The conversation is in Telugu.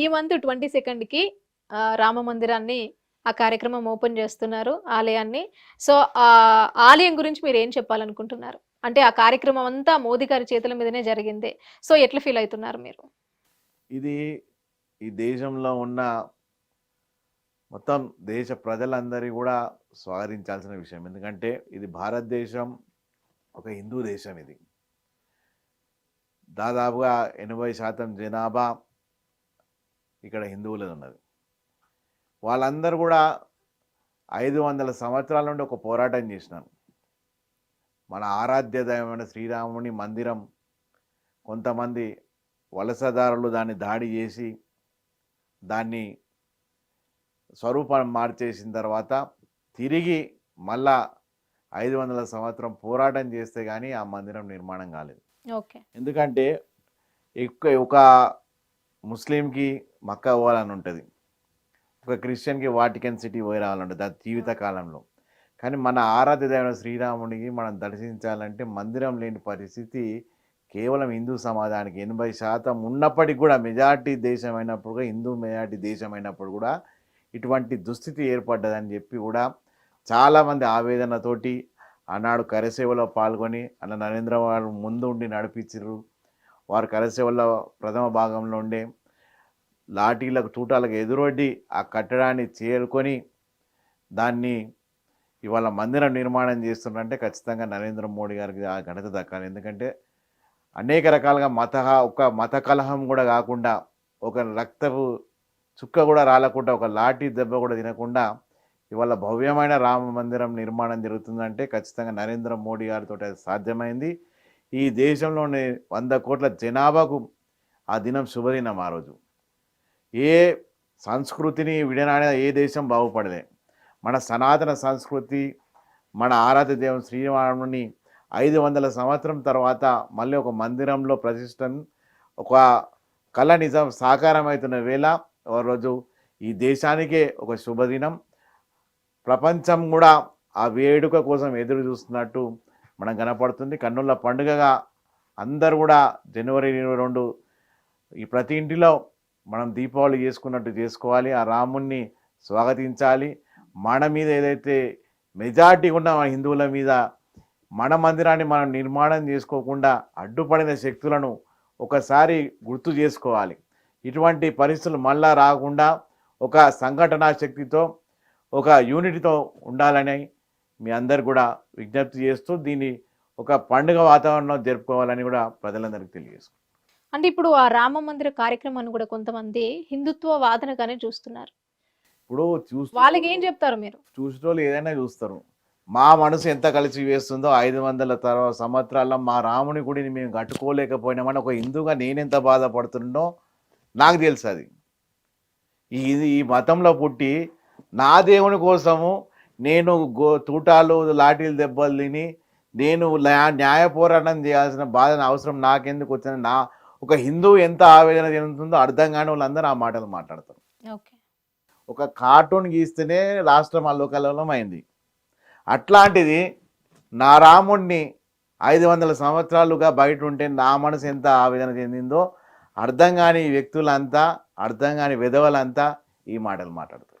ఈ మంత్ ట్వంటీ సెకండ్కి రామ మందిరాన్ని ఆ కార్యక్రమం ఓపెన్ చేస్తున్నారు ఆలయాన్ని. సో ఆ ఆలయం గురించి మీరు ఏం చెప్పాలనుకుంటున్నారు? అంటే ఆ కార్యక్రమం అంతా మోదీ గారి చేతుల మీదనే జరిగింది. సో ఎట్లా ఫీల్ అవుతున్నారు మీరు? ఇది ఈ దేశంలో ఉన్న మొత్తం దేశ ప్రజలందరి కూడా స్వాగతించాల్సిన విషయం. ఎందుకంటే ఇది భారతదేశం ఒక హిందూ దేశం ఇది. దాదాపుగా ఎనభై శాతం జనాభా ఇక్కడ హిందువులది ఉన్నది వాళ్ళందరూ కూడా ఐదు వందల సంవత్సరాల నుండి ఒక పోరాటం చేసినారు. మన ఆరాధ్య దైవమైన శ్రీరాముని మందిరం కొంతమంది వలసదారులు దాన్ని దాడి చేసి దాన్ని స్వరూపం మార్చేసిన తర్వాత తిరిగి మళ్ళా ఐదు వందల సంవత్సరం పోరాటం చేస్తే కానీ ఆ మందిరం నిర్మాణం కాలేదు. ఓకే. ఎందుకంటే ఎక్కువ ఒక ముస్లింకి మక్కా పోవాలని ఉంటుంది. ఒక క్రిస్టియన్కి వాటికన్ సిటీ పోయి రావాలని ఉంటుంది అది జీవిత కాలంలో. కానీ మన ఆరాధ్య దైవ శ్రీరాముడికి మనం దర్శించాలంటే మందిరం లేని పరిస్థితి కేవలం హిందూ సమాజానికి. ఎనభై శాతం ఉన్నప్పటికీ కూడా మెజార్టీ దేశం అయినప్పుడు కూడా హిందూ మెజార్టీ దేశం అయినప్పుడు కూడా ఇటువంటి దుస్థితి ఏర్పడ్డదని చెప్పి కూడా చాలామంది ఆవేదనతోటి ఆనాడు కరసేవలో పాల్గొని అన్న నరేంద్ర వారు ముందు ఉండి నడిపించారు వారు కరసేవలో ప్రథమ భాగంలో ఉండే లాఠీలకు చూటాలకు ఎదురొడ్డి ఆ కట్టడాన్ని చేరుకొని దాన్ని ఇవాళ మందిరం నిర్మాణం చేస్తున్నారంటే ఖచ్చితంగా నరేంద్ర మోడీ గారికి ఆ ఘనత దక్కాలి. ఎందుకంటే అనేక రకాలుగా మత ఒక మత కలహం కూడా కాకుండా ఒక రక్తపు చుక్క కూడా రాలకుండా ఒక లాఠీ దెబ్బ కూడా తినకుండా ఇవాళ భవ్యమైన రామ మందిరం నిర్మాణం జరుగుతుందంటే ఖచ్చితంగా నరేంద్ర మోడీ గారితో అది సాధ్యమైంది. ఈ దేశంలోని వంద కోట్ల జనాభాకు ఆ దినం శుభదినం ఆ రోజు. ఏ సంస్కృతిని విడనాడిన ఏ దేశం బాగుపడలే. మన సనాతన సంస్కృతి మన ఆరాధ్య దేవం శ్రీరాముని ఐదు వందల సంవత్సరం తర్వాత మళ్ళీ ఒక మందిరంలో ప్రతిష్టం ఒక కళ నిజం సాకారం అవుతున్న వేళ ఒక రోజు ఈ దేశానికే ఒక శుభదినం. ప్రపంచం కూడా ఆ వేడుక కోసం ఎదురు చూస్తున్నట్టు మనం కనపడుతుంది. కన్నుల పండుగగా అందరు కూడా జనవరి ఇరవై రెండు ఈ ప్రతి ఇంటిలో మనం దీపావళి చేసుకున్నట్టు చేసుకోవాలి ఆ రాముణ్ణి స్వాగతించాలి. మన మీద ఏదైతే మెజార్టీ ఉన్న మన హిందువుల మీద మన మందిరాన్ని మనం నిర్మాణం చేసుకోకుండా అడ్డుపడిన శక్తులను ఒకసారి గుర్తు చేసుకోవాలి. ఇటువంటి పరిస్థితులు మళ్ళా రాకుండా ఒక సంఘటనా శక్తితో ఒక యూనిటీతో ఉండాలని మీ అందరు కూడా విజ్ఞప్తి చేస్తూ దీన్ని ఒక పండుగ వాతావరణంలో జరుపుకోవాలని కూడా ప్రజలందరికీ తెలియజేసుకుంటాం అంటే ఇప్పుడు ఆ రామ మందిర కార్యక్రమాన్ని కూడా కొంతమంది హిందుత్వ వాదనగానే చూస్తున్నారు. ఇప్పుడు చూస్తూ వాళ్ళకి ఏం చెప్తారు మీరు? చూసిన వాళ్ళు ఏదైనా చూస్తారు. మా మనసు ఎంత కలిసి వేస్తుందో ఐదు వందల తర్వాత సంవత్సరాల్లో మా రాముని గుడిని మేము కట్టుకోలేకపోయినామని ఒక హిందువుగా నేనెంత బాధపడుతుండో నాకు తెలుసు అది. ఈ ఇది ఈ మతంలో పుట్టి నా దేవుని కోసము నేను గో తూటాలు లాఠీలు దెబ్బలు తిని నేను న్యా- న్యాయ పోరాటం చేయాల్సిన బాధ అవసరం నాకెందుకు వచ్చిన నా ఒక హిందువు ఎంత ఆవేదన చెందుతుందో అర్థం కాని వాళ్ళందరూ ఆ మాటలు మాట్లాడతారు. ఓకే. ఒక కార్టూన్ గీస్తేనే రాష్ట్రం అల్లోకల్లోలం అయింది. అట్లాంటిది నా రాముణ్ణి ఐదు వందల సంవత్సరాలుగా బయట ఉంటే నా మనసు ఎంత ఆవేదన చెందిందో అర్థం కాని వ్యక్తులంతా అర్థం కాని విధవలంతా ఈ మాటలు మాట్లాడతారు.